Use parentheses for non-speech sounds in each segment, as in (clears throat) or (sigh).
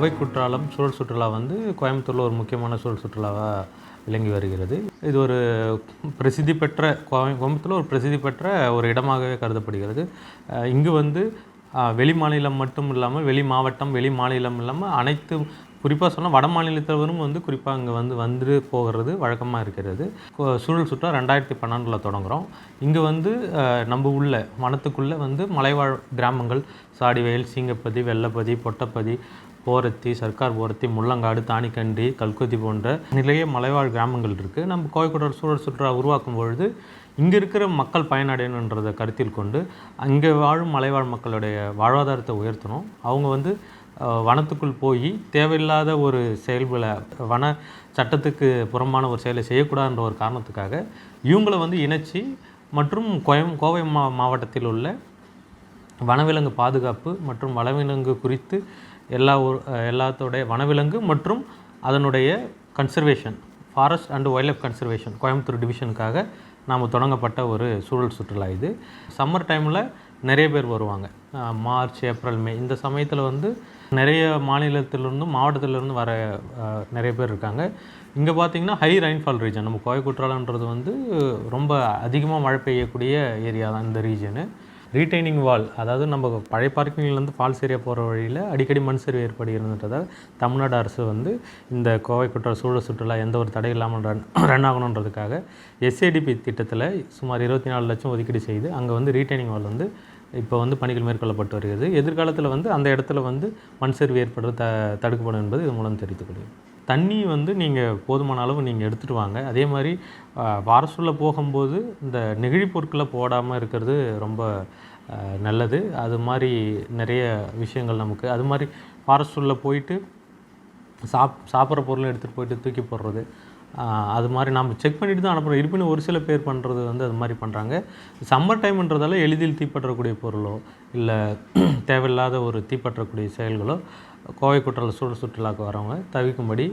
கோவை குற்றாலம் சுழல் சுற்றுலா வந்து கோயம்புத்தூரில் ஒரு முக்கியமான சுழல் சுற்றுலாவாக விளங்கி வருகிறது. இது ஒரு பிரசித்தி பெற்ற கோவை கோயம்புத்தூரில் ஒரு பிரசித்தி பெற்ற ஒரு இடமாகவே கருதப்படுகிறது. இங்கு வந்து வெளி மாநிலம் மட்டும் இல்லாமல் வெளி மாவட்டம் வெளி மாநிலம் இல்லாமல் அனைத்து குறிப்பாக சொன்னால் வட மாநிலத்தவரும் வந்து குறிப்பாக இங்கே வந்து வந்து போகிறது வழக்கமாக இருக்கிறது. சூழல் சுற்றுலா ரெண்டாயிரத்தி பன்னெண்டில் தொடங்குகிறோம் இங்கே வந்து நம்ம உள்ள வனத்துக்குள்ளே வந்து மலைவாழ் கிராமங்கள். சாடிவயல் சீங்கப்பதி வெள்ளப்பதி பொட்டப்பதி போரத்தி சர்க்கார் போரத்தி முள்ளங்காடு தானிக்கண்டி கல்குத்தி போன்ற நிறைய மலைவாழ் கிராமங்கள் இருக்குது நம்ம கோவைக்குடர் சூழல் சுற்றுலா உருவாக்கும் பொழுது இங்கே இருக்கிற மக்கள் பயனடையணுன்றதை கருத்தில் கொண்டு அங்கே வாழும் மலைவாழ் மக்களுடைய வாழ்வாதாரத்தை உயர்த்தணும். அவங்க வந்து வனத்துக்குள் போய் தேவையில்லாத ஒரு செயல்களை வன சட்டத்துக்கு புறம்பான ஒரு செயலை செய்யக்கூடாதுன்ற ஒரு காரணத்துக்காக இவங்களை வந்து இணைச்சி மற்றும் கோயம் கோவை மா மாவட்டத்தில் உள்ள வனவிலங்கு பாதுகாப்பு மற்றும் வனவிலங்கு குறித்து எல்லா எல்லாத்தோடைய வனவிலங்கு மற்றும் அதனுடைய conservation forest and wildlife conservation Coimbatore டிவிஷனுக்காக நாம் தொடங்கப்பட்ட ஒரு சூழல் சுற்றுலா இது. சம்மர் டைமில் நிறைய பேர் வருவாங்க. March April May. இந்த சமயத்தில் வந்து நிறைய மாநிலத்திலிருந்தும் மாவட்டத்திலிருந்து வர நிறைய பேர் இருக்காங்க. இங்கே பார்த்தீங்கன்னா ஹை ரெயின்ஃபால் ரீஜன் நம்ம கோயக்குற்றாலன்றது வந்து ரொம்ப அதிகமாக மழை பெய்யக்கூடிய ஏரியா தான் இந்த ரீஜனு ரீட்டைனிங் வால் அதாவது நம்ம பழைய பார்க்கிங்லேருந்து ஃபால்ஸ் ஏரியா போகிற வழியில் அடிக்கடி மண் சரிவு ஏற்படுகிறதுன்றதால் தமிழ்நாடு அரசு வந்து இந்த கோவை குற்ற சூழல் சுற்றுலா எந்த ஒரு தடை இல்லாமல் ரன் ரன் (clears throat) ஆகணுன்றதுக்காக எஸ்ஏடிபி திட்டத்தில் சுமார் இருபத்தி நாலு லட்சம் ஒதுக்கீடு செய்து அங்கே வந்து ரீட்டைனிங் வால் வந்து இப்போ வந்து பணிகள் மேற்கொள்ளப்பட்டு வருகிறது. எதிர்காலத்தில் வந்து அந்த இடத்துல வந்து மண் சரிவு ஏற்படுறது த தடுக்கப்படும் என்பது இது மூலம் தெரிவித்துக்கொள்கிறேன் தண்ணி வந்து நீங்கள் போதுமான அளவு நீங்கள் எடுத்துகிட்டு வாங்க. அதே மாதிரி வாரசுள்ள போகும்போது இந்த நெகிழி பொருட்களை போடாமல் இருக்கிறது ரொம்ப நல்லது. அது மாதிரி நிறைய விஷயங்கள் நமக்கு. அது மாதிரி ஃபாரஸ்ட்டுள்ளே போயிட்டு சாப் சாப்பிட்ற பொருளை எடுத்துகிட்டு போயிட்டு தூக்கி போடுறது. அது மாதிரி நம்ம செக் பண்ணிட்டு தான் அனுப்புகிறோம் இருப்பினும் ஒரு சில பேர் பண்ணுறது வந்து அது மாதிரி பண்ணுறாங்க சம்மர் டைம்ன்றதால எளிதில் தீப்பற்றக்கூடிய பொருளோ இல்லை தேவையில்லாத ஒரு தீப்பற்றக்கூடிய செயல்களோ கோவை குற்றால சூழல் சுற்றுலாவுக்கு வரவங்க தவிக்கும்படி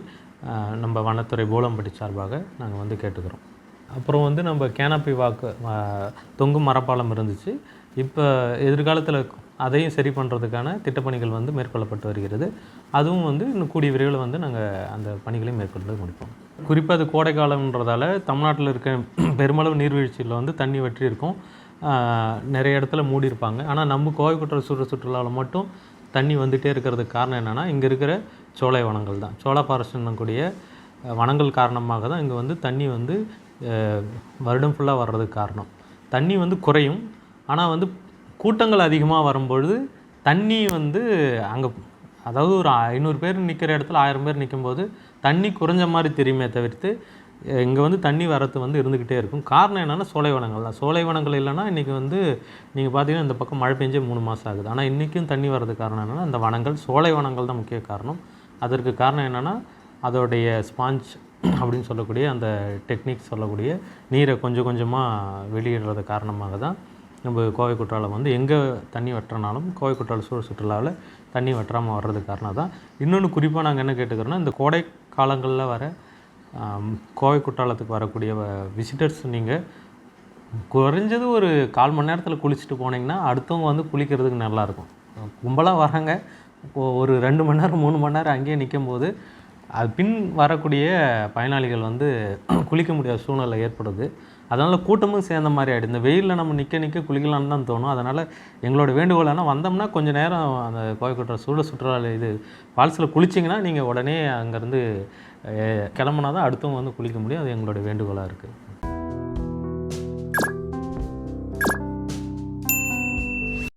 நம்ம வனத்துறை போலம்பட்டி சார்பாக நாங்கள் வந்து கேட்டுக்கிறோம். அப்புறம் வந்து நம்ம கேனப்பி வாக்கு தொங்கு தொங்கும் மரப்பாலம் இருந்துச்சு. இப்போ எதிர்காலத்தில் அதையும் சரி பண்ணுறதுக்கான திட்டப்பணிகள் வந்து மேற்கொள்ளப்பட்டு வருகிறது. அதுவும் வந்து இன்னும் கூடிய விரைவில் வந்து நாங்கள் அந்த பணிகளையும் மேற்கொண்டு முடிப்போம். குறிப்பாக அது கோடை காலம்ன்றதால தமிழ்நாட்டில் இருக்க பெருமளவு நீர்வீழ்ச்சியில் வந்து தண்ணி வற்றி இருக்கும் நிறைய இடத்துல மூடி இருப்பாங்க ஆனால் நம்ம கோவை குற்ற சுற்று சுற்றுலாவில் மட்டும் தண்ணி வந்துகிட்டே இருக்கிறதுக்கு காரணம் என்னென்னா இங்கே இருக்கிற சோலை வனங்கள் தான். சோழ ஃபாரஸ்ட் வனங்கள் காரணமாக தான் இங்கே வந்து தண்ணி வந்து வருடம் ஃபுல்லாக வர்றதுக்கு காரணம். தண்ணி வந்து குறையும். ஆனால் வந்து கூட்டங்கள் அதிகமாக வரும்பொழுது தண்ணி வந்து அங்கே அதாவது ஒரு ஐநூறு பேர் நிற்கிற இடத்துல ஆயிரம் பேர் நிற்கும்போது தண்ணி குறைஞ்ச மாதிரி தெரியுமே தவிர்த்து இங்கே வந்து தண்ணி வரத்து வந்து இருந்துக்கிட்டே இருக்கும். காரணம் என்னென்னா சோலை வனங்கள் தான். சோலை வனங்கள் இல்லைன்னா இன்றைக்கி வந்து நீங்கள் பார்த்தீங்கன்னா இந்த பக்கம் மழை பெஞ்சே மூணு மாதம் ஆகுது. ஆனால் இன்றைக்கும் தண்ணி வர்றதுக்கு காரணம் என்னென்னா அந்த வனங்கள் சோலை வனங்கள் தான் முக்கிய காரணம். அதற்கு காரணம் என்னென்னா அதோடைய ஸ்பாஞ்ச் அப்படின்னு சொல்லக்கூடிய அந்த டெக்னிக் சொல்லக்கூடிய நீரை கொஞ்சம் கொஞ்சமாக வெளியிடுறது காரணமாக தான் நம்ம கோவை குற்றாலம் வந்து எங்கே தண்ணி வட்டுறனாலும் கோவை குற்றால சூழல் சுற்றுலாவில் தண்ணி வற்றாமல் வர்றதுக்கு காரணம் தான். இன்னொன்று குறிப்பாக நாங்கள் என்ன கேட்டுக்கிறோன்னா இந்த கோடை காலங்களில் வர கோவை குற்றாலத்துக்கு வரக்கூடிய விசிட்டர்ஸ் நீங்கள் குறைஞ்சது ஒரு கால் மணி நேரத்தில் குளிச்சுட்டு போனீங்கன்னா அடுத்தவங்க வந்து குளிக்கிறதுக்கு நல்லாயிருக்கும் கும்பலாக வராங்க ஒரு ரெண்டு மணி நேரம் மூணு மணி நேரம் அங்கேயே நிற்கும் போது அது பின் வரக்கூடிய பயனாளிகள் வந்து (clears throat) குளிக்க முடியாத சூழ்நிலை ஏற்படுது. அதனால் கூட்டமும் சேர்ந்த மாதிரி ஆகிடுது இந்த வெயிலில் நம்ம நிற்க நிற்க குளிக்கலாம்னு தான் தோணும். அதனால் எங்களோட வேண்டுகோள் ஆனால் வந்தோம்னா கொஞ்சம் நேரம் அந்த கோயக்குற்ற சூழ சுற்றுலா இது ஃபால்ஸில் குளிச்சிங்கன்னா நீங்கள் உடனே அங்கேருந்து கிளம்புனா தான் அடுத்தவங்க வந்து குளிக்க முடியும். அது எங்களோட வேண்டுகோளாக இருக்குது